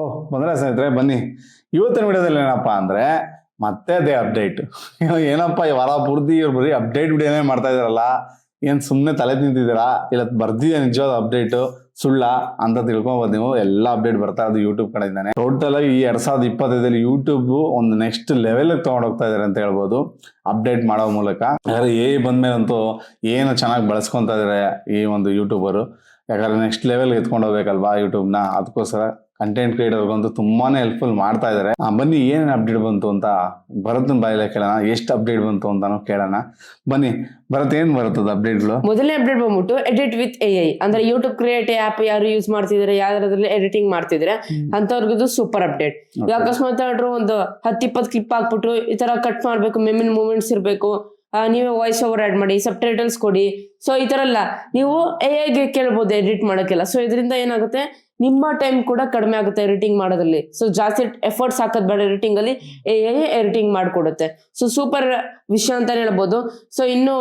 ಓಹ್ ಬಂದ್ರೆ ಸ್ನೇಹಿತರೆ, ಬನ್ನಿ. ಇವತ್ತಿನ ವಿಡಿಯೋದಲ್ಲಿ ಏನಪ್ಪಾ ಅಂದ್ರೆ ಮತ್ತೆ ಅದೇ ಅಪ್ಡೇಟ್ ಏನಪ್ಪ ಈ ವಾರ ಪೂರ್ತಿ ಇವ್ರು ಬರೀ ಅಪ್ಡೇಟ್ ವಿಡಿಯೋನೇ ಮಾಡ್ತಾ ಇದಾರಲ್ಲ? ಏನ್ ಸುಮ್ಮನೆ ತಲೆ ತಿಂತಿದ್ದೀರಾ? ಇಲ್ಲ ಬರ್ದಿದೆ ನಿಜವಾದ ಅಪ್ಡೇಟ್ ಸುಳ್ಳ ಅಂತ ತಿಳ್ಕೊಬೋದು ನೀವು ಎಲ್ಲ ಅಪ್ಡೇಟ್ ಬರ್ತಾ ಇರೋದು ಯೂಟ್ಯೂಬ್ ಕಡೆಯಿಂದಾನೆ. ಟೋಟಲ್ ಆಗಿ ಈ ಎರಡ್ ಸಾವಿರದ ಇಪ್ಪತ್ತೈದಲ್ಲಿ ಯೂಟ್ಯೂಬ್ ಒಂದು ನೆಕ್ಸ್ಟ್ ಲೆವೆಲ್ ತಗೊಂಡು ಹೋಗ್ತಾ ಇದಾರೆ ಅಂತ ಹೇಳ್ಬೋದು. ಅಪ್ಡೇಟ್ ಮಾಡೋ ಮೂಲಕ. ಯಾಕಂದ್ರೆ ಎ ಬಂದ್ಮೇಲಂತೂ ಏನು ಚೆನ್ನಾಗಿ ಬಳಸ್ಕೊತಾ ಇದಾರೆ ಈ ಒಂದು ಯೂಟ್ಯೂಬರು ಯಾಕಂದ್ರೆ ನೆಕ್ಸ್ಟ್ ಲೆವೆಲ್ ಎತ್ಕೊಂಡು ಹೋಗ್ಬೇಕಲ್ವಾ ಯೂಟ್ಯೂಬ್ನ ಅದಕ್ಕೋಸ್ಕರ ಕಂಟೆಂಟ್ ಕ್ರಿಯೇಟರ್ಗಂತೂ ತುಂಬಾನೇ ಹೆಲ್ಪ್ಫುಲ್ ಮಾಡ್ತಾ ಇದಾರೆ. ಆ, ಬನ್ನಿ ಏನೇನು ಅಪ್ಡೇಟ್ ಬಂತು ಅಂತ ಭರತ್ನ ಬಾಯಿಲೆ ಕೇಳೋಣ. ಎಷ್ಟು ಅಪ್ಡೇಟ್ ಬಂತು ಅಂತಾನು ಕೇಳೋಣ. ಬನ್ನಿ ಭರತ್ ಏನ್ ಬರುತ್ತದ ಅಪ್ಡೇಟ್ಗಳು ಮೊದಲನೇ ಅಪ್ಡೇಟ್ ಬಂದ್ಬಿಟ್ಟು ಎಡಿಟ್ ವಿತ್ ಎ ಐ ಅಂದ್ರೆ ಯೂಟ್ಯೂಬ್ ಕ್ರಿಯೇಟ್ ಆಪ್ ಯಾರು ಯೂಸ್ ಮಾಡ್ತಿದ್ರೆ ಯಾವ್ದ್ರಲ್ಲಿ ಎಡಿಟಿಂಗ್ ಮಾಡ್ತಿದ್ರೆ ಅಂತವ್ರಿಗಿದು ಸೂಪರ್ ಅಪ್ಡೇಟ್ ಅಕಸ್ಮಾತ್ ಆಡ್ರು ಒಂದು ಹತ್ತು ಇಪ್ಪತ್ತು ಕ್ಲಿಪ್ ಹಾಕ್ಬಿಟ್ಟು ಈ ತರ ಕಟ್ ಮಾಡ್ಬೇಕು ಮೆಮಿನ್ ಮೂಮೆಂಟ್ಸ್ ಇರಬೇಕು ನೀವೇ ವಾಯ್ಸ್ ಓವರ್ ಆಡ್ ಮಾಡಿ ಸಬ್ ಟೈಟಲ್ಸ್ ಕೊಡಿ. ಸೊ ಈ ತರ ಎಲ್ಲ ನೀವು ಎ ಐಗೆ ಕೇಳ್ಬೋದು ಎಡಿಟ್ ಮಾಡೋಕ್ಕೆಲ್ಲ. ಸೊ ಇದರಿಂದ ಏನಾಗುತ್ತೆ? ನಿಮ್ಮ ಟೈಮ್ ಕೂಡ ಕಡಿಮೆ ಆಗುತ್ತೆ ಎಡಿಟಿಂಗ್ ಮಾಡೋದ್ರಲ್ಲಿ. ಸೊ ಜಾಸ್ತಿ ಎಫರ್ಟ್ಸ್ ಹಾಕೋದ್ ಬೇಡ ಎಡಿಟಿಂಗ್ ಅಲ್ಲಿ ಎಡಿಟಿಂಗ್ ಮಾಡ್ಕೊಡುತ್ತೆ. ಸೊ ಸೂಪರ್ ವಿಷಯ ಅಂತಾನೆ ಹೇಳ್ಬೋದು. ಸೊ ಇನ್ನು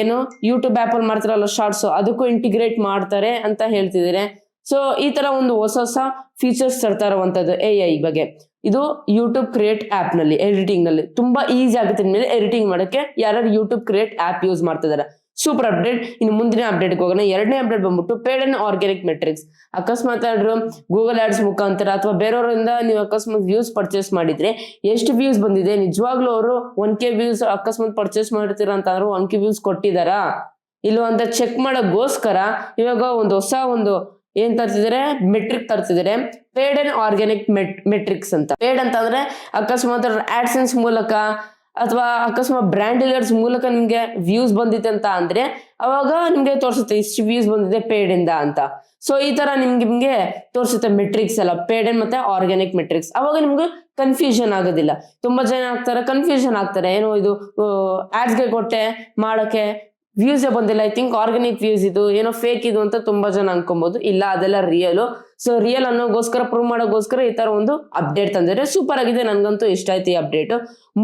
ಏನು ಯೂಟ್ಯೂಬ್ ಆಪ್ ಅಲ್ಲಿ ಮಾಡ್ತಾರಲ್ಲ ಶಾರ್ಟ್ಸ್ ಅದಕ್ಕೂ ಇಂಟಿಗ್ರೇಟ್ ಮಾಡ್ತಾರೆ ಅಂತ ಹೇಳ್ತಿದ್ದಾರೆ ಸೊ ಈ ತರ ಒಂದು ಹೊಸ ಹೊಸ ಫೀಚರ್ಸ್ ತರ್ತಾ ಇರುವಂತದ್ದು ಎ ಐ ಬಗ್ಗೆ. ಇದು ಯೂಟ್ಯೂಬ್ ಕ್ರಿಯೇಟ್ ಆಪ್ನಲ್ಲಿ ಎಡಿಟಿಂಗ್ನಲ್ಲಿ. ತುಂಬಾ ಈಸಿ ಆಗುತ್ತೆ ಮೇಲೆ ಎಡಿಟಿಂಗ್ ಮಾಡಕ್ಕೆ. ಯಾರು ಯೂಟ್ಯೂಬ್ ಕ್ರಿಯೇಟ್ ಆಪ್ ಯೂಸ್ ಮಾಡ್ತಿದ್ದಾರೆ ಸೂಪರ್ ಅಪ್ಡೇಟ್ ಇನ್ನು ಮುಂದಿನ ಅಪ್ಡೇಟ್ ಹೋಗೋಣ. ಎರಡನೇ ಅಪ್ಡೇಟ್ ಬಂದ್ಬಿಟ್ಟು ಪೇಡ್ ಅಂಡ್ ಆರ್ಗ್ಯಾನಿಕ್ ಮೆಟ್ರಿಕ್ಸ್ ಅಕಸ್ಮಾತ್ ಆದ್ರೂ ಗೂಗಲ್ ಆಡ್ಸ್ ಮುಖಾಂತರ ಅಥವಾ ಬೇರೆಯವರಿಂದ ನೀವು ಅಕಸ್ಮಾತ್ ವ್ಯೂಸ್ ಪರ್ಚೇಸ್ ಮಾಡಿದ್ರೆ ಎಷ್ಟು ವ್ಯೂಸ್ ಬಂದಿದೆ? ನಿಜವಾಗ್ಲೂ ಅವರು ಒನ್ ಕೆ ವ್ಯೂಸ್ ಅಕಸ್ಮಾತ್ ಪರ್ಚೇಸ್ ಮಾಡ್ತೀರಾ ಅಂತ ಅಂದ್ರೆ ಒನ್ ಕೆ ವ್ಯೂಸ್ ಕೊಟ್ಟಿದಾರಾ ಇಲ್ವಾ ಅಂತ ಚೆಕ್ ಮಾಡೋಕ್ಕೋಸ್ಕರ ಇವಾಗ ಒಂದು ಹೊಸ ಒಂದು ಏನ್ ತರ್ತಿದಾರೆ? Metric ತರ್ತಿದಾರೆ. Paid and organic met metrics ಅಂತ. ಪೇಡ್ ಅಂತ ಅಂದ್ರೆ ಅಕಸ್ಮಾತ್ ಆಡ್ಸೆನ್ಸ್ ಮೂಲಕ ಅಥವಾ ಅಕಸ್ಮಾತ್ ಬ್ರ್ಯಾಂಡ್ ಡೀಲರ್ಸ್ ಮೂಲಕ ನಿಮ್ಗೆ ವ್ಯೂಸ್ ಬಂದಿದೆ ಅಂತ ಅಂದ್ರೆ, ಅವಾಗ ನಿಮ್ಗೆ ತೋರಿಸುತ್ತೆ, ಇಷ್ಟು ವ್ಯೂಸ್ ಬಂದಿದೆ ಪೇಡ್ ಇಂದ ಅಂತ. ಸೊ ಈ ತರ ನಿಮ್ಗೆ ನಿಮ್ಗೆ ತೋರಿಸುತ್ತೆ ಮೆಟ್ರಿಕ್ಸ್ ಎಲ್ಲ ಪೇಡ್ ಅಂಡ್ ಮತ್ತೆ ಆರ್ಗ್ಯಾನಿಕ್ ಮೆಟ್ರಿಕ್ಸ್ ಅವಾಗ ನಿಮ್ಗೆ ಕನ್ಫ್ಯೂಷನ್ ಆಗೋದಿಲ್ಲ. ತುಂಬಾ ಜನ ಆಗ್ತಾರೆ ಕನ್ಫ್ಯೂಷನ್ ಆಗ್ತಾರೆ. ಏನೋ ಇದು ಆಡ್ಸ್ಗೆ ಕೊಟ್ಟೆ, ಮಾಡಕ್ಕೆ ವ್ಯೂಸ್ ಬಂದಿಲ್ಲ. ಐ ಥಿಂಕ್ ಆರ್ಗ್ಯಾನಿಕ್ ವ್ಯೂಸ್ ಇದು. ಏನೋ ಫೇಕ್ ಇದು ಅಂತ ತುಂಬಾ ಜನ ಅನ್ಕೊಬಹುದು ಇಲ್ಲ, ಅದೆಲ್ಲ ರಿಯಲ್ ಸೊ ರಿಯಲ್ ಅನ್ನೋಗೋಸ್ಕರ ಪ್ರೂವ್ ಮಾಡೋಗೋಸ್ಕರ ಈ ತರ ಒಂದು ಅಪ್ಡೇಟ್ ತಂದಿದ್ರೆ ಸೂಪರ್ ಆಗಿದೆ. ನನ್ಗಂತೂ ಇಷ್ಟ ಆಯ್ತು ಈ ಅಪ್ಡೇಟ್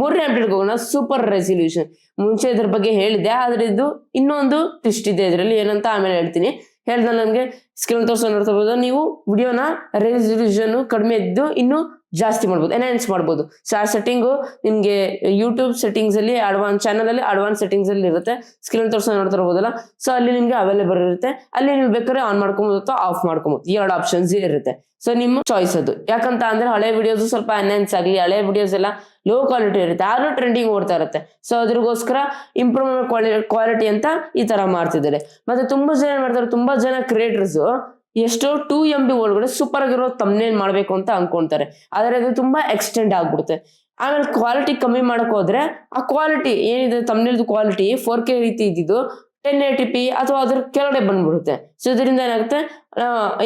ಮೂರನೇ ಅಪ್ಡೇಟ್ ಹೋಗೋಣ. ಸೂಪರ್ ರೆಸಲ್ಯೂಷನ್ ಮುಂಚೆ ಇದ್ರ ಬಗ್ಗೆ ಹೇಳಿದೆ ಆದ್ರೆ ಇದು ಇನ್ನೊಂದು ಟ್ವಿಸ್ಟ್ ಇದೆ ಇದರಲ್ಲಿ. ಏನಂತ ಆಮೇಲೆ ಹೇಳ್ತೀನಿ. ಹೇಳ್ದ ನನಗೆ ಸ್ಕ್ರೀನ್ ತೋರಿಸೋ ನೋಡ್ತಾ ನೀವು ವಿಡಿಯೋನ ರೆಸಲ್ಯೂಷನ್ ಕಡಿಮೆ ಇದ್ದು ಇನ್ನು ಜಾಸ್ತಿ ಮಾಡ್ಬೋದು ಎನ್ಹಾನ್ಸ್ ಮಾಡ್ಬೋದು. ಸೊ ಆ ಸೆಟ್ಟಿಂಗು ನಿಮಗೆ ಯೂಟ್ಯೂಬ್ ಸೆಟ್ಟಿಂಗ್ಸ್ ಅಲ್ಲಿ ಅಡ್ವಾನ್ಸ್ ಚಾನಲ್ ಅಲ್ಲಿ ಅಡ್ವಾನ್ಸ್ ಸೆಟ್ಟಿಂಗ್ಸ್ ಅಲ್ಲಿ ಇರುತ್ತೆ. ಸ್ಕ್ರೀನ್ ತೋರಿಸೋ ನೋಡ್ತಿರ್ಬೋದಲ್ಲ ಸೊ ಅಲ್ಲಿ ನಿಮ್ಗೆ ಅವೈಲೇಬಲ್ ಇರುತ್ತೆ. ಅಲ್ಲಿ ನೀವು ಬೇಕಾದ್ರೆ ಆನ್ ಮಾಡ್ಕೊಬೋದು ಅಥವಾ ಆಫ್ ಮಾಡ್ಕೊಬೋದು. ಎರಡು ಆಪ್ಷನ್ಸ್ ಇರುತ್ತೆ. ಸೊ ನಿಮ್ಮ ಚಾಯ್ಸ್ ಅದು. ಯಾಕಂತ ಅಂದ್ರೆ ಹಳೆ ವಿಡಿಯೋಸ್ ಸ್ವಲ್ಪ ಎನ್ಹಾನ್ಸ್ ಆಗಲಿ, ಹಳೆ ವಿಡಿಯೋಸ್ ಎಲ್ಲ ಲೋ ಕ್ವಾಲಿಟಿ ಇರುತ್ತೆ. ಆದ್ರೂ ಟ್ರೆಂಡಿಂಗ್ ಓಡ್ತಾ ಇರುತ್ತೆ. ಸೊ ಅದ್ರಗೋಸ್ಕರ ಇಂಪ್ರೂವ್ ಕ್ವಾಲಿಟಿ ಅಂತ ಈ ತರ ಮಾಡ್ತಿದ್ದಾರೆ. ಮತ್ತೆ ತುಂಬಾ ಜನ ಮಾಡ್ತಾರೆ, ತುಂಬಾ ಜನ ಕ್ರಿಯೇಟರ್ಸ್ ಎಷ್ಟೋ ಟೂ ಎಂ ಬಿ ಒಳಗಡೆ ಸೂಪರ್ ಆಗಿರೋ ತಮ್ನೇಲ್ ಮಾಡ್ಬೇಕು ಅಂತ ಅನ್ಕೊಂತಾರೆ. ಆದ್ರೆ ಅದು ತುಂಬಾ ಎಕ್ಸ್ಟೆಂಡ್ ಆಗ್ಬಿಡುತ್ತೆ. ಆಮೇಲೆ ಕ್ವಾಲಿಟಿ ಕಮ್ಮಿ ಮಾಡಕ್ ಹೋದ್ರೆ ಆ ಕ್ವಾಲಿಟಿ ಏನಿದೆ ತಮ್ನೇಲ್ದು ಕ್ವಾಲಿಟಿ ಫೋರ್ ಕೆ ರೀತಿ ಇದ್ದಿದ್ದು ಟೆನ್ ಏಟಿ ಪಿ ಅಥವಾ ಅದ್ರ ಕೆಳಗಡೆ ಬಂದ್ಬಿಡುತ್ತೆ. ಸೊ ಇದರಿಂದ ಏನಾಗುತ್ತೆ?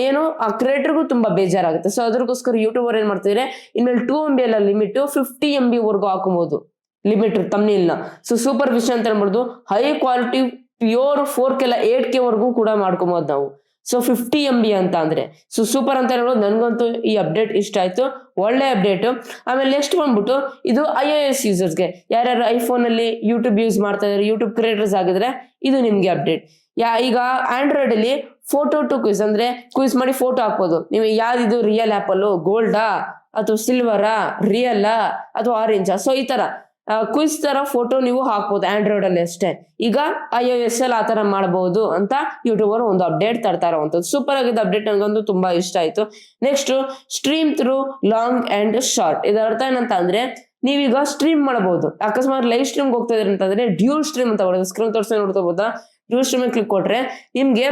ಏನು? ಆ ಕ್ರಿಯೇಟರ್ಗೂ ತುಂಬಾ ಬೇಜಾರಾಗುತ್ತೆ. ಸೊ ಅದಕ್ಕೋಸ್ಕರ ಯೂಟ್ಯೂಬರ್ ಏನ್ ಮಾಡ್ತಿದ್ರೆ? ಇನ್ಮೇಲೆ ಟೂ ಎಂ ಬಿ ಎಲ್ಲ ಲಿಮಿಟ್ ಫಿಫ್ಟಿ ಎಂ ಬಿ ವರ್ಗೂ ಹಾಕೊಬಹುದು ಲಿಮಿಟ್ ತಮ್ನಿಲ್ನ ಸೊ ಸೂಪರ್ ವಿಷಯ ಅಂತ ಹೇಳ್ಬೋದು high quality pure four K ಎಲ್ಲ ಏಟ್ ಕೆ ವರ್ಗೂ ಕೂಡ ಮಾಡ್ಕೊಬಹುದು ನಾವು. ಸೊ ಫಿಫ್ಟಿ ಎಂ ಬಿ ಅಂತ ಅಂದ್ರೆ ಸೊ ಸೂಪರ್ ಅಂತ ಹೇಳೋದು ನನಗಂತೂ ಈ ಅಪ್ಡೇಟ್ ಇಷ್ಟ ಆಯ್ತು. ಒಳ್ಳೆ ಅಪ್ಡೇಟ್ ಆಮೇಲೆ ನೆಕ್ಸ್ಟ್ ಬಂದ್ಬಿಟ್ಟು, ಇದು ಐ ಎ ಎಸ್ ಯೂಸರ್ಸ್ಗೆ ಯಾರ್ಯಾರು ಐಫೋನ್ ಅಲ್ಲಿ ಯೂಟ್ಯೂಬ್ ಯೂಸ್ ಮಾಡ್ತಾ ಇದಾರೆ ಯೂಟ್ಯೂಬ್ ಕ್ರಿಯೇಟರ್ಸ್ ಆಗಿದ್ರೆ, ಇದು ನಿಮ್ಗೆ ಅಪ್ಡೇಟ್ ಯಾ, ಈಗ ಆಂಡ್ರಾಯ್ಡ್ ಅಲ್ಲಿ ಫೋಟೋ ಟು ಕ್ವಿಸ್ ಅಂದ್ರೆ ಕ್ವಿಸ್ ಮಾಡಿ ಫೋಟೋ ಹಾಕ್ಬೋದು. ನೀವು ಯಾವ್ದಿದು ರಿಯಲ್ ಆಪಲ್ ಗೋಲ್ಡಾ ಅಥವಾ ಸಿಲ್ವರಾ ರಿಯಲ್ಲಾ ಅಥವಾ ಆರೆಂಜಾ ಸೊ ಈ ತರ. ಕ್ವಿಸ್ ತರ ಫೋಟೋ ನೀವು ಹಾಕ್ಬೋದು ಆಂಡ್ರಾಯ್ಡ್ ಅಲ್ಲಿ ಅಷ್ಟೇ. ಈಗ ಐ ಓ ಎಸ್ ಎಲ್ ಆ ತರ ಮಾಡಬಹುದು ಅಂತ ಯೂಟ್ಯೂಬರ್ ಒಂದು ಅಪ್ಡೇಟ್ ತರ್ತಾ ಇರುವಂತದ್ದು ಸೂಪರ್ ಆಗಿದ್ದ ಅಪ್ಡೇಟ್ ನನಗಂತೂ ತುಂಬಾ ಇಷ್ಟ ಆಯ್ತು. Next stream through long and short ಇದರ ಅರ್ಥ ಏನಂತ ಅಂದ್ರೆ, ನೀವೀಗ ಸ್ಟ್ರೀಮ್ ಮಾಡಬಹುದು ಅಕಸ್ಮಾತ್ ಲೈವ್ ಸ್ಟ್ರೀಮ್ ಹೋಗ್ತಾ ಇದ್ರೆ ಅಂತಂದ್ರೆ ಡ್ಯೂಲ್ ಸ್ಟ್ರೀಮ್ ಅಂತ ಬರುತ್ತೆ. ಸ್ಕ್ರೀನ್ ತೋರಿಸಿ ನೋಡ್ಕೋಬಹುದಾ ಡ್ಯೂಲ್ ಸ್ಟ್ರೀಮ್ ಕ್ಲಿಕ್ ಕೊಟ್ರೆ ನಿಮ್ಗೆ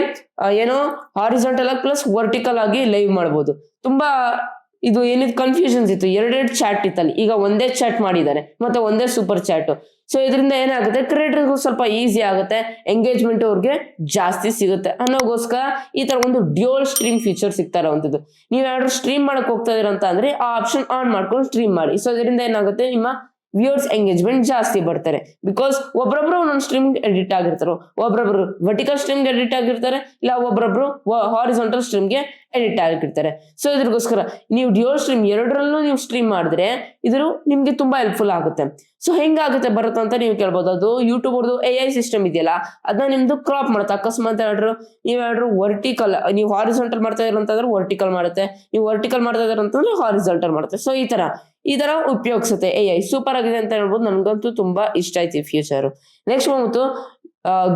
ಏನೋ ಹಾರಿಜಾಂಟಲ್ ಆಗಿ ಪ್ಲಸ್ ವರ್ಟಿಕಲ್ ಆಗಿ ಲೈವ್ ಮಾಡಬಹುದು ತುಂಬಾ ಇದು ಏನಿದ್ ಕನ್ಫ್ಯೂಷನ್ಸ್ ಇತ್ತು. ಎರಡೆರಡು ಚಾಟ್ ಇತ್ತಲ್ಲಿ. ಈಗ ಒಂದೇ ಚಾಟ್ ಮಾಡಿದ್ದಾರೆ ಮತ್ತೆ ಒಂದೇ ಸೂಪರ್ ಚಾಟ್ ಸೊ ಇದರಿಂದ ಏನಾಗುತ್ತೆ? ಕ್ರಿಯೇಟರ್ಗೂ ಸ್ವಲ್ಪ ಈಸಿ ಆಗುತ್ತೆ. ಎಂಗೇಜ್ಮೆಂಟ್ ಅವ್ರಿಗೆ ಜಾಸ್ತಿ ಸಿಗುತ್ತೆ. ಅನ್ನೋಗೋಸ್ಕರ ಈ ತರ ಒಂದು ಡ್ಯೂಲ್ ಸ್ಟ್ರೀಮ್ ಫೀಚರ್ ಸಿಗ್ತಾ ಅಂತದ್ದು ನೀವು ಯಾರು ಸ್ಟ್ರೀಮ್ ಮಾಡಕ್ ಹೋಗ್ತಾ ಅಂತ ಅಂದ್ರೆ ಆ ಆಪ್ಷನ್ ಆನ್ ಮಾಡ್ಕೊಂಡು ಸ್ಟ್ರೀಮ್ ಮಾಡಿ. ಸೊ ಇದರಿಂದ ಏನಾಗುತ್ತೆ? ನಿಮ್ಮ ವ್ಯೂರ್ಸ್ ಎಂಗೇಜ್ಮೆಂಟ್ ಜಾಸ್ತಿ ಬರ್ತಾರೆ ಬಿಕಾಸ್ ಒಬ್ರೊಬ್ರು ಒಂದೊಂದು ಸ್ಟ್ರೀಮ್ ಎಡಿಟ್ ಆಗಿರ್ತಾರೆ, ಒಬ್ರೊಬ್ರು ವರ್ಟಿಕಲ್ ಸ್ಟ್ರೀಮ್ಗೆ ಎಡಿಟ್ ಆಗಿರ್ತಾರೆ, ಇಲ್ಲ ಒಬ್ರೊಬ್ರು ಹಾರಿಸೊಂಟಲ್ ಸ್ಟ್ರೀಮ್ಗೆ ಎಡಿಟ್ ಆಗಿರ್ತಾರೆ. ಸೊ ಇದ್ರಿಗೋಸ್ಕರ ನೀವು ಡಿಯೋ ಸ್ಟ್ರೀಮ್ ಎರಡರಲ್ಲೂ ನೀವು ಸ್ಟ್ರೀಮ್ ಮಾಡಿದ್ರೆ ಇದ್ರು ನಿಮ್ಗೆ ತುಂಬಾ ಹೆಲ್ಪ್ಫುಲ್ ಆಗುತ್ತೆ. ಸೊ ಹೆಂಗಾಗುತ್ತೆ ಬರುತ್ತೆ ಅಂತ ನೀವು ಕೇಳ್ಬೋದು. ಅದು ಯೂಟ್ಯೂಬ್ ಅವ್ರದ್ದು ಎ ಐ ಸಿಸ್ಟಮ್ ಇದೆಯಲ್ಲ, ಅದನ್ನ ನಿಮ್ದು ಕ್ರಾಪ್ ಮಾಡುತ್ತೆ. ಅಕಸ್ಮಾತ್ ಹೇಳಿದ್ರು ನೀವು ಹೇಳ್ರು ವರ್ಟಿಕಲ್ ನೀವು ಹಾರಿಸೆಂಟಲ್ ಮಾಡ್ತಾ ಇದ್ರ ಅಂತಂದ್ರೆ ವರ್ಟಿಕಲ್ ಮಾಡುತ್ತೆ. ನೀವು ವರ್ಟಿಕಲ್ ಮಾಡ್ತಾ ಇದ್ರ ಅಂತಂದ್ರೆ ಹಾರಿಸೆಂಟಲ್ ಮಾಡುತ್ತೆ. ಸೊ ಈ ತರ ಈ ತರ ಉಪಯೋಗಿಸುತ್ತೆ ಎ ಐ ಸೂಪರ್ ಆಗಿದೆ ಅಂತ ಹೇಳ್ಬೋದು. ನನ್ಗಂತೂ ತುಂಬಾ ಇಷ್ಟ ಆಯ್ತು ಫ್ಯೂಚರ್ ನೆಕ್ಸ್ಟ್ ಬಂದ್ಬಿಟ್ಟು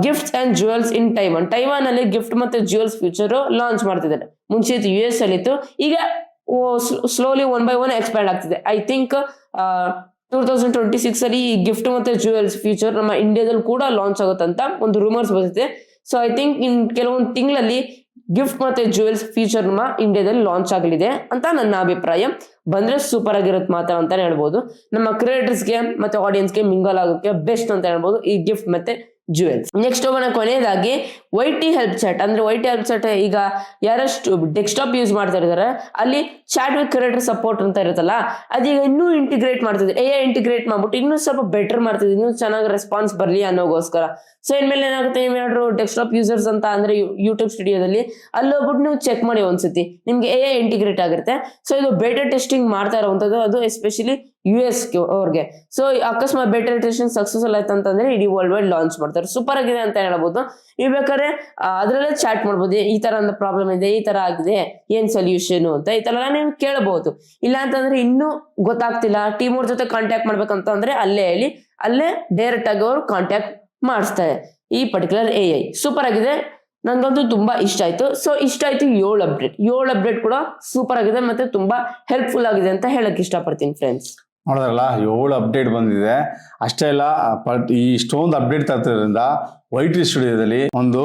gifts and jewels in Taiwan Taiwan ಅಲ್ಲಿ ಗಿಫ್ಟ್ ಮತ್ತೆ ಜುವೆಲ್ಸ್ ಫ್ಯೂಚರ್ ಲಾಂಚ್ ಮಾಡ್ತಿದ್ದಾರೆ. ಮುಂಚೆ ಇತ್ತು ಯು ಎಸ್ ಅಲ್ಲಿ ಇತ್ತು ಈಗ slowly one by one expand ಆಗ್ತಿದೆ. I think two thousand twenty six ಅಲ್ಲಿ ಈ ಗಿಫ್ಟ್ ಮತ್ತೆ ಜುವೆಲ್ಸ್ ಫ್ಯೂಚರ್ ನಮ್ಮ ಇಂಡಿಯಾದಲ್ಲಿ ಕೂಡ ಲಾಂಚ್ ಆಗುತ್ತಂತ ಒಂದು ರೂಮರ್ಸ್ ಬರ್ತಿದೆ ಸೊ ಐ ಥಿಂಕ್ ಇನ್ ಕೆಲವೊಂದು ತಿಂಗಳಲ್ಲಿ ಗಿಫ್ಟ್ ಮತ್ತೆ ಜುವೆಲ್ಸ್ ಫ್ಯೂಚರ್ ನಮ್ಮ ಇಂಡಿಯಾದಲ್ಲಿ ಲಾಂಚ್ ಆಗಲಿದೆ ಅಂತ ನನ್ನ ಅಭಿಪ್ರಾಯ. ಬಂದ್ರೆ ಸೂಪರ್ ಆಗಿರುತ್ತೆ ಮಾತ್ರ ಅಂತ ಹೇಳ್ಬೋದು. ನಮ್ಮ ಕ್ರಿಯೇಟರ್ಸ್ಗೆ ಮತ್ತೆ ಆಡಿಯನ್ಸ್ಗೆ ಮಿಂಗಲ್ ಆಗೋಕ್ಕೆ ಬೆಸ್ಟ್ ಅಂತ ಹೇಳ್ಬೋದು ಈ ಗಿಫ್ಟ್ ಮತ್ತೆ ಜುವೆಲ್ಸ್ ನೆಕ್ಸ್ಟ್ ಹೋಗೋಣ ಕೊನೆಯದಾಗಿ ವೈ ಟಿ ಹೆಲ್ಪ್ ಚಾಟ್ ಅಂದ್ರೆ ವೈ ಟಿ ಹೆಲ್ಪ್ ಚಾಟ್ ಈಗ ಯಾರಷ್ಟು ಡೆಸ್ಕ್ಟಾಪ್ ಯೂಸ್ ಮಾಡ್ತಾ ಇದ್ದಾರೆ ಅಲ್ಲಿ ಚಾಟ್ ವಿತ್ ಕ್ರಿಯೇಟರ್ ಸಪೋರ್ಟ್ ಅಂತ ಇರುತ್ತಲ್ಲ, ಅದೀಗ ಇನ್ನೂ ಇಂಟಿಗ್ರೇಟ್ ಮಾಡ್ತಿದ್ರು ಎ ಇಂಟಿಗ್ರೇಟ್ ಮಾಡ್ಬಿಟ್ಟು ಇನ್ನೂ ಸ್ವಲ್ಪ ಬೆಟರ್ ಮಾಡ್ತಿದ್ರು ಇನ್ನೂ ಚೆನ್ನಾಗಿ ರೆಸ್ಪಾನ್ಸ್ ಬರಲಿ ಅನ್ನೋಗೋಸ್ಕರ. ಸೊ ಇನ್ಮೇಲೆ ಏನಾಗುತ್ತೆ? ನೀವು ಏನಾದ್ರು ಡೆಸ್ಕ್ಟಾಪ್ ಯೂಸರ್ಸ್ ಅಂತ ಅಂದ್ರೆ ಯೂಟ್ಯೂಬ್ ಸ್ಟುಡಿಯೋದಲ್ಲಿ ಅಲ್ಲಿ ಹೋಗ್ಬಿಟ್ಟು ನೀವು ಚೆಕ್ ಮಾಡಿ ಒಂದ್ಸತಿ. ನಿಮ್ಗೆ ಎ ಇಂಟಿಗ್ರೇಟ್ ಆಗಿರುತ್ತೆ ಸೊ ಇದು ಬೇಟರ್ ಟೆಸ್ಟಿಂಗ್ ಮಾಡ್ತಾ ಇರುವಂತದ್ದು ಅದು ಎಸ್ಪೆಷಲಿ ಯು ಎಸ್ ಅವ್ರಿಗೆ. ಸೊ ಅಕಸ್ಮಾತ್ ಬೇಟರ್ ಸಕ್ಸಸ್ ಸಕ್ಸಸ್ಫುಲ್ ಆಯ್ತು ಅಂತಂದ್ರೆ ಇಡೀ ವರ್ಲ್ಡ್ ವೈಡ್ ಲಾಂಚ್ ಮಾಡ್ತಾರೆ. ಸೂಪರ್ ಆಗಿದೆ ಅಂತ ಹೇಳ್ಬೋದು. ನೀವು ಬೇಕಾದ್ರೆ ಅದರಲ್ಲೇ ಚಾಟ್ ಮಾಡ್ಬೋದು. ಈ ತರ ಒಂದು ಪ್ರಾಬ್ಲಮ್ ಇದೆ, ಈ ತರ ಆಗಿದೆ, ಏನ್ ಸೊಲ್ಯೂಷನ್ ಅಂತ. ಈ ತರ ನೀವು ಕೇಳಬಹುದು ಇಲ್ಲ ಅಂತಂದ್ರೆ ಇನ್ನೂ ಗೊತ್ತಾಗ್ತಿಲ್ಲ. ಟೀಮ್ ಅವ್ರ ಜೊತೆ ಕಾಂಟ್ಯಾಕ್ಟ್ ಮಾಡ್ಬೇಕಂತಂದ್ರೆ ಅಲ್ಲೇ ಹೇಳಿ, ಅಲ್ಲೇ ಡೈರೆಕ್ಟ್ ಆಗಿ ಅವರು ಕಾಂಟ್ಯಾಕ್ಟ್ ಮಾಡಿಸ್ತಾರೆ ಈ ಪರ್ಟಿಕ್ಯುಲರ್ ಎ ಐ ಸೂಪರ್ ಆಗಿದೆ. ನನ್ಗಂತೂ ತುಂಬಾ ಇಷ್ಟ ಆಯ್ತು. ಸೊ ಇಷ್ಟ ಆಯ್ತು ಏಳು ಅಪ್ಡೇಟ್ ಏಳು ಅಪ್ಡೇಟ್ ಕೂಡ ಸೂಪರ್ ಆಗಿದೆ ಮತ್ತೆ ತುಂಬಾ ಹೆಲ್ಪ್ಫುಲ್ ಆಗಿದೆ ಅಂತ ಹೇಳಕ್ ಇಷ್ಟಪಡ್ತೀನಿ ಫ್ರೆಂಡ್ಸ್ ನೋಡಿದ್ರಲ್ಲ ಏಳು ಅಪ್ಡೇಟ್ ಬಂದಿದೆ. ಅಷ್ಟೇ ಇಲ್ಲ ಬಟ್ ಈ ಇಷ್ಟೊಂದು ಅಪ್ಡೇಟ್ ತರ್ತಿರೋದ್ರಿಂದ ವೈಟ್ ಸ್ಟುಡಿಯೋದಲ್ಲಿ ಒಂದು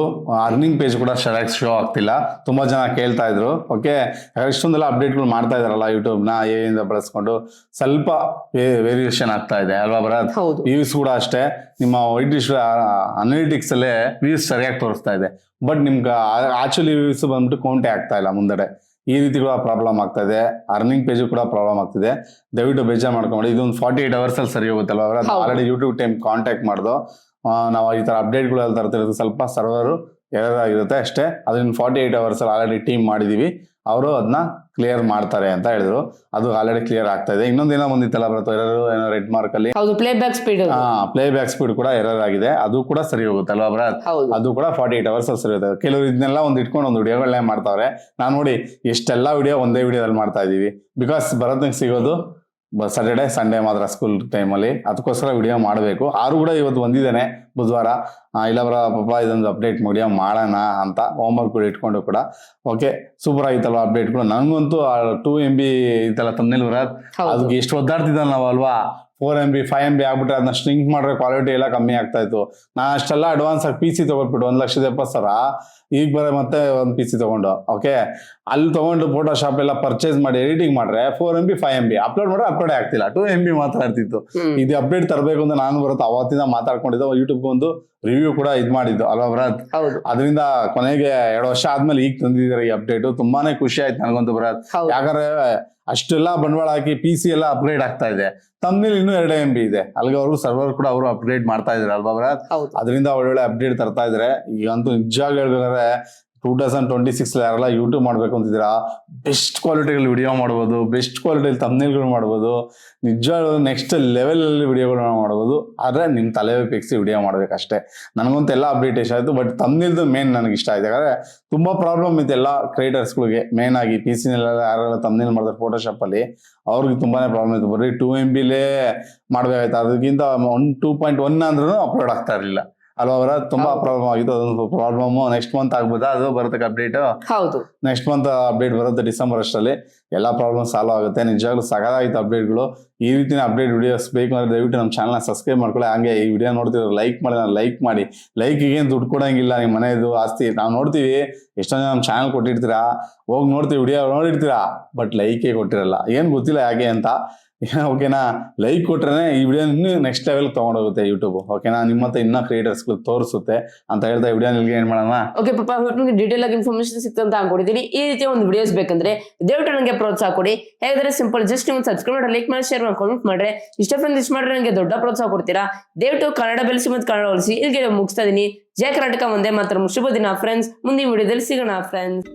ಅರ್ನಿಂಗ್ ಪೇಜ್ ಕೂಡ ಸರಿಯಾಗಿ ಶೋ ಆಗ್ತಿಲ್ಲ. ತುಂಬಾ ಜನ ಕೇಳ್ತಾ ಇದ್ರು. ಓಕೆ ಇಷ್ಟೊಂದೆಲ್ಲ ಅಪ್ಡೇಟ್ಗಳು ಮಾಡ್ತಾ ಇದಾರಲ್ಲ ಯೂಟ್ಯೂಬ್ನ ಏನಿಂದ ಬಳಸ್ಕೊಂಡು. ಸ್ವಲ್ಪ ವೇರಿಯೇಷನ್ ಆಗ್ತಾ ಇದೆ ಅಲ್ವಾ ಭರತ್? ಹೌದು. ವ್ಯೂಸ್ ಕೂಡ ಅಷ್ಟೇ. ನಿಮ್ಮ ವೈಟ್ ಅನಾಲಿಟಿಕ್ಸ್ ಅಲ್ಲೇ ವ್ಯೂಸ್ ಸರಿಯಾಗಿ ತೋರಿಸ್ತಾ ಇದೆ. ಬಟ್ ನಿಮ್ಗೆ ಆಕ್ಚುಲಿ ವ್ಯೂಸ್ ಬಂದ್ಬಿಟ್ಟು ಕೌಂಟೇ ಆಗ್ತಾ ಇಲ್ಲ ಮುಂದಡೆ. ಈ ರೀತಿ ಕೂಡ ಪ್ರಾಬ್ಲಮ್ ಆಗ್ತಾ ಇದೆ. ಅರ್ನಿಂಗ್ ಪೇಜ್ ಕೂಡ ಪ್ರಾಬ್ಲಮ್ ಆಗ್ತಿದೆ. ದಯವಿಟ್ಟು ಬೇಜಾರು ಮಾಡ್ಕೊಂಡು ಇದೊಂದು ಫಾರ್ಟಿ ಏಟ್ ಅವರ್ಸ್ ಅಲ್ಲಿ ಸರಿ ಹೋಗುತ್ತಲ್ವ. ಆಲ್ರೆಡಿ ಯೂಟ್ಯೂಬ್ ಟೈಮ್ ಕಾಂಟ್ಯಾಕ್ಟ್ ಮಾಡ್ದು. ನಾವು ಈ ತರ ಅಪ್ಡೇಟ್ಗಳು ತರ್ತಿರೋದು ಸ್ವಲ್ಪ ಸರ್ವರು ಎರರ್ ಆಗಿರುತ್ತೆ ಅಷ್ಟೇ. ಅದನ್ನ ಫಾರ್ಟಿ ಏಟ್ ಅವರ್ಸ್ ಅಲ್ಲಿ ಆಲ್ರೆಡಿ ಟೀಮ್ ಮಾಡಿದೀವಿ. ಅವರು ಅದನ್ನ ಕ್ಲಿಯರ್ ಮಾಡ್ತಾರೆ ಅಂತ ಹೇಳಿದ್ರು. ಅದು ಆಲ್ರೆಡಿ ಕ್ಲಿಯರ್ ಆಗ್ತಾ ಇದೆ. ಇನ್ನೊಂದೇನೋ ಬಂದಿತ್ತಲ್ಲ ಬರುತ್ತೆ ಎರರು ಏನೋ ರೆಡ್ ಮಾರ್ಕ್ ಅಲ್ಲಿ? ಹೌದು playback speed playback speed ಕೂಡ ಎರರ್ ಆಗಿದೆ. ಅದು ಕೂಡ ಸರಿ ಹೋಗುತ್ತೆ ಅಲ್ವಾ ಭರತ್ ಹೌದು. ಅದು ಕೂಡ ಫಾರ್ಟಿ ಏಟ್ ಅವರ್ಸ್ ಸರಿ ಹೋಗುತ್ತೆ. ಕೆಲವರು ಇದನ್ನೆಲ್ಲ ಒಂದು ಇಟ್ಕೊಂಡು ಒಂದು ವಿಡಿಯೋಗಳನ್ನೇ ಮಾಡ್ತಾವ್ರೆ. ನಾನು ನೋಡಿ ಎಷ್ಟೆಲ್ಲ ವಿಡಿಯೋ ಒಂದೇ ವಿಡಿಯೋದಲ್ಲಿ ಮಾಡ್ತಾ ಇದೀವಿ. ಬಿಕಾಸ್ ಭರತ್ನಿಗೆ ಸಿಗೋದು ಸಾಟರ್ಡೆ ಸಂಡೇ ಮಾತ್ರ ಸ್ಕೂಲ್ ಟೈಮಲ್ಲಿ ಅದಕ್ಕೋಸ್ಕರ ವಿಡಿಯೋ ಮಾಡಬೇಕು. ಆರು ಕೂಡ ಇವತ್ತು ಬಂದಿದ್ದೇನೆ ಬುಧವಾರ. ಇಲ್ಲವರ ಇಲ್ಲ ಬರ ಪಾಪ ಇದೊಂದು ಅಪ್ಡೇಟ್ ವಿಡಿಯೋ ಮಾಡೋಣ ಅಂತ ಹೋಮ್ವರ್ಕ್ ಕೂಡ ಇಟ್ಕೊಂಡು ಕೂಡ. ಓಕೆ ಸೂಪರ್ ಆಗಿತ್ತಲ್ಲ ಅಪ್ಡೇಟ್ ಕೂಡ. ನನಗಂತೂ ಟೂ ಎಂ ಬಿ ಇತ್ತಲ್ಲ ತಮ್ಮನೇಲಿ ಬರೋದು ಅದಕ್ಕೆ ಎಷ್ಟು ಒದ್ದಾಡ್ತಿದ್ದ ನಾವು ಅಲ್ವಾ four M B five M B ಆಗ್ಬಿಟ್ರೆ ಅದನ್ನ ಸ್ಟ್ರಿಂಕ್ ಮಾಡ್ರೆ ಕ್ವಾಲಿಟಿ ಎಲ್ಲ ಕಮ್ಮಿ ಆಗ್ತಾ ಇತ್ತು. ನಾ ಅಷ್ಟೆಲ್ಲ ಅಡ್ವಾನ್ಸ್ ಆಗಿ ಪಿ ಸಿ ತಗೊಟ್ಬಿಟ್ಟು ಒಂದು ಲಕ್ಷದ ಎಪ್ಪತ್ತು ಸಾವಿರ ಈಗ ಬರೋ ಮತ್ತೆ ಒಂದು ಪಿ ಸಿ ತೊಗೊಂಡು ಓಕೆ ಅಲ್ಲಿ ತಗೊಂಡು ಫೋಟೋಶಾಪ್ ಎಲ್ಲ ಪರ್ಚೇಸ್ ಮಾಡಿ ಎಡಿಟಿಂಗ್ ಮಾಡ್ರೆ four M B five M B upload ಮಾಡ್ರೆ ಅಪ್ಲೋಡ್ ಆಗ್ತಿಲ್ಲ ಟೂ ಎಂ ಬಿ ಮಾತ್ರ ಇರ್ತಿತ್ತು. ಇದು ಅಪ್ಡೇಟ್ ತರಬೇಕು ಅಂತ ನಾನು ಬರುತ್ತೆ ಅವತ್ತಿಂದ ಮಾತಾಡ್ಕೊಂಡಿದ್ದೆ ಯೂಟ್ಯೂಬ್ ಒಂದು ರಿವ್ಯೂ ಕೂಡ ಇದು ಮಾಡಿದ್ದು ಅಲ್ವಾ ಭರತ್. ಅದರಿಂದ ಕೊನೆಗೆ ಎರಡು ವರ್ಷ ಆದ್ಮೇಲೆ ಈಗ ತಂದಿದ್ದಾರೆ ಈ ಅಪ್ಡೇಟ್ ತುಂಬಾನೇ ಖುಷಿ ಆಯ್ತು ನನಗಂತೂ ಭರತ್. ಯಾಕಂದ್ರೆ ಅಷ್ಟೆಲ್ಲ ಬಂಡವಾಳ ಹಾಕಿ ಪಿ ಸಿ ಎಲ್ಲ ಅಪ್ಗ್ರೇಡ್ ಆಗ್ತಾ ಇದೆ. ತಮ್ಮನೇಲಿ ಇನ್ನೂ ಎರಡು ಎಂ ಬಿ ಇದೆ. ಅಲ್ಲಿಗೆ ಅವರು ಸರ್ವರ್ ಕೂಡ ಅವರು ಅಪ್ಗ್ರೇಡ್ ಮಾಡ್ತಾ ಇದ್ದಾರೆ ಅಲ್ವಾ ಅದರಿಂದ ಒಳ್ಳೊಳ್ಳೆ ಅಪ್ಡೇಟ್ ತರ್ತಾ ಇದ್ರೆ. ಈಗಂತೂ ನಿಜವಾಗಿ ಹೇಳ್ಬೇಕಾದ್ರೆ ಟೂ ತೌಸಂಡ್ ಟ್ವೆಂಟಿ ಸಿಕ್ಸ್ ಯಾರೆಲ್ಲ ಯೂಟ್ಯೂಬ್ ಮಾಡ್ಬೇಕು ಅಂತಿದ್ದೀರಾ ಬೆಸ್ಟ್ ಕ್ವಾಲಿಟಿಯಲ್ಲಿ ವಿಡಿಯೋ ಮಾಡ್ಬೋದು ಬೆಸ್ಟ್ ಕ್ವಾಲಿಟಿಯಲ್ಲಿ ತಮ್ನೇಲ್ಗಳು ಮಾಡ್ಬೋದು ನಿಜ ನೆಕ್ಸ್ಟ್ ಲೆವೆಲಲ್ಲಿ ವಿಡಿಯೋಗಳು ಮಾಡ್ಬೋದು, ಆದರೆ ನಿಮ್ಮ ತಲೆ ಪಿಕ್ಸಿ ವಿಡಿಯೋ ಮಾಡ್ಬೇಕಷ್ಟೇ. ನನಗಂತೂ ಎಲ್ಲ ಅಪ್ಡೇಟ್ ಇಷ್ಟ ಆಯ್ತು ಬಟ್ ತಮ್ನಿಲ್ದು ಮೇನ್ ನನಗೆ ಇಷ್ಟ ಆಯ್ತು. ಯಾಕಂದ್ರೆ ತುಂಬಾ ಪ್ರಾಬ್ಲಮ್ ಇದೆ ಎಲ್ಲ ಕ್ರಿಯೇಟರ್ಸ್ಗಳಿಗೆ ಮೇನ್ ಆಗಿ ಪಿ ಸಿನೆಲ್ಲ ಯಾರೆಲ್ಲ ತಮ್ನೇಲ್ ಮಾಡಿದ್ರೆ ಫೋಟೋಶಾಪ್ ಅಲ್ಲಿ, ಅವ್ರಿಗೆ ತುಂಬಾನೇ ಪ್ರಾಬ್ಲಮ್ ಇತ್ತು. ಬರೀ ಟೂ ಎಂ ಬಿಲೇ ಮಾಡಬೇಕಾಯ್ತು. ಅದಕ್ಕಿಂತ ಒನ್ ಟೂ ಪಾಯಿಂಟ್ ಒನ್ ಅಂದ್ರೂ ಅಪ್ಲೋಡ್ ಆಗ್ತಾ ಇರಲಿಲ್ಲ. ಅಲ್ವಾ ಅವರ? ತುಂಬಾ. ಪ್ರಾಬ್ಲಮ್ ಆಗಿತ್ತು ಅದೊಂದು ಪ್ರಾಬ್ಲಮ್ ನೆಕ್ಸ್ಟ್ ಮಂತ್ ಆಗ್ಬೋದಾ? ಅದು ಬರುತ್ತೆ ಅಪ್ಡೇಟ್ ಹೌದು. ನೆಕ್ಸ್ಟ್ ಮಂತ್ ಅಪ್ಡೇಟ್ ಬರುತ್ತೆ ಡಿಸೆಂಬರ್ ಅಷ್ಟರಲ್ಲಿ. ಎಲ್ಲ ಪ್ರಾಬ್ಲಮ್ ಸಾಲ್ವ್ ಆಗುತ್ತೆ. ನಿಜವಾಗ್ಲೂ ಸಗದಾಗಿತ್ತು ಅಪ್ಡೇಟ್ಗಳು ಈ ರೀತಿ ಅಪ್ಡೇಟ್ ವಿಡಿಯೋಸ್ ಬೇಕು ಅಂದ್ರೆ ದಯವಿಟ್ಟು ನಮ್ಮ ಚಾನಲ್ನ ಸಬ್ಸ್ಕ್ರೈಬ್ ಮಾಡ್ಕೊಳ್ಳಿ. ಹಂಗೆ ಈ ವಿಡಿಯೋ ನೋಡ್ತಿರೋ ಲೈಕ್ ಮಾಡಿ ನಾನು ಲೈಕ್ ಮಾಡಿ. ಲೈಕ್ ಏನು ದುಡ್ಡು ಕೊಡೋಂಗಿಲ್ಲ ನಿಮ್ಮ ಮನೆಯದು ಆಸ್ತಿ. ನಾವು ನೋಡ್ತೀವಿ. ಎಷ್ಟೊಂದು ನಮ್ಮ ಚಾನಲ್ ಕೊಟ್ಟಿರ್ತೀರಾ. ಹೋಗಿ ನೋಡ್ತೀವಿ ವಿಡಿಯೋ ನೋಡಿರ್ತೀರಾ. ಬಟ್ ಲೈಕೇ ಕೊಟ್ಟಿರಲ್ಲ. ಏನು ಗೊತ್ತಿಲ್ಲ ಯಾಕೆ ಅಂತ. ಓಕೆನಾ? ಲೈಕ್ ಕೊಟ್ರೆ ಈ ವಿಡಿಯೋ ಇನ್ನೂ ನೆಕ್ಸ್ಟ್ ಲೆವೆಲ್ ತಗೊಂಡೋಗುತ್ತೆ ಯೂಟ್ಯೂಬ್ ಓಕೆನಾ? ನಿಮ್ಮ ಹತ್ರ ಇನ್ನೂ ಕ್ರಿಯೇಟರ್ಸ್ ತೋರಿಸುತ್ತೆ ಅಂತ ಹೇಳ್ತಾ ವಿಡಿಯೋ ನಿಲ್ಗೆ ಏನ್ ಮಾಡೋಣ. ಓಕೆ ಪಾಪ ನಿಮಗೆ ಡೀಟೇಲ್ ಆಗಿ ಇನ್ಫಾರ್ಮೇಶನ್ ಸಿಕ್ತಂತ ಅನ್ಕೊಂಡಿದ್ದೀನಿ ಈ ರೀತಿಯ ಒಂದು ವಿಡಿಯೋಸ್ ಬೇಕಂದ್ರೆ ದಯವಿಟ್ಟು ನನಗೆ ಪ್ರೋತ್ಸಾಹ ಕೊಡಿ. ಹೇಗಾದ್ರೆ ಸಿಂಪಲ್ ಜಸ್ಟ್ ನೀವು ಸಬ್ಸ್ಕ್ರೈಬ್ ಮಾಡಿ ಲೈಕ್ ಮಾಡಿ ಶೇರ್ ಮಾಡಿ ಕಾಮೆಂಟ್ ಮಾಡ್ರೆ, ಇಷ್ಟ ಫ್ರೆಂಡ್ ಇಷ್ಟ ಮಾಡ್ರೆ ನನಗೆ ದೊಡ್ಡ ಪ್ರೋತ್ಸಾಹ ಕೊಡ್ತೀರಾ? ದಯವಿಟ್ಟು ಕನ್ನಡ ಬೆಳೆಸಿ ಮತ್ತು ಕನ್ನಡ ಉಳಿಸಿ ಇಲ್ಲಿಗೆ ಮುಗಿಸ್ತಾ ಇದೀನಿ. ಜಯ ಕರ್ನಾಟಕ ಒಂದೇ ಮಾತ್ರ. ಶುಭ ದಿನ ಫ್ರೆಂಡ್ಸ್ ಮುಂದಿನ ವಿಡಿಯೋದಲ್ಲಿ ಸಿಗೋಣ ಫ್ರೆಂಡ್ಸ್